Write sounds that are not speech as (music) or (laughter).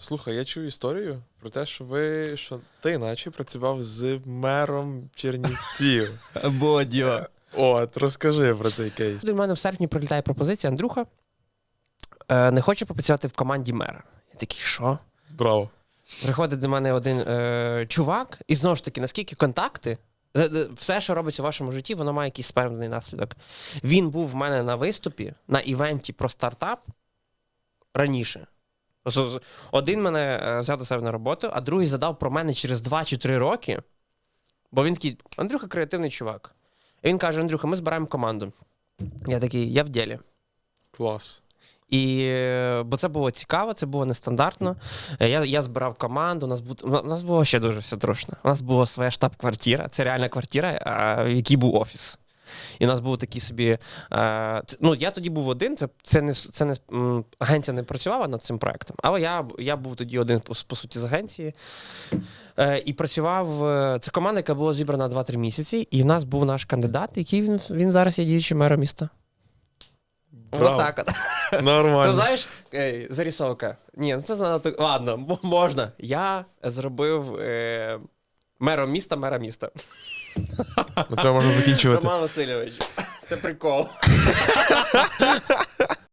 Слухай, я чую історію про те, що ви що ти наче працював з мером Чернівців. (laughs) Бодьо. От, розкажи про цей кейс. До мене в серпні прилітає пропозиція Андрюха. Е, не хоче попрацювати в команді мера. Я такий, що? Браво. Приходить до мене один е, чувак, і знову ж таки, наскільки контакти, е, е, все, що робиться в вашому житті, воно має якийсь певний наслідок. Він був в мене на виступі на івенті про стартап раніше. Один мене е, взяв до себе на роботу, а другий задав про мене через 2 чи 3 роки. Бо він такий, Андрюха креативний чувак. І він каже: Андрюха, ми збираємо команду. Я такий, я в ділі. Клас. І е, бо це було цікаво, це було нестандартно. Е, Я, я збирав команду. У нас бу, у нас було ще дуже все трошно. У нас була своя штаб-квартира, це реальна квартира, в якій був офіс. І у нас був такий собі. Е, ну, я тоді був один, це, це не, це не агенція не працювала над цим проектом, але я, я був тоді один по, по суті з агенції. Е, і працював. е, Це команда, яка була зібрана 2-3 місяці, і в нас був наш кандидат, який він, він зараз є діючим мером міста. Браво. Отак от. (laughs) Ти знаєш, ей, зарисовка. Ні, ну це занадто. Ладно, можна. Я зробив е, мером міста, мера міста. На цьому можна закінчувати. Роман Васильович. Це прикол. (laughs)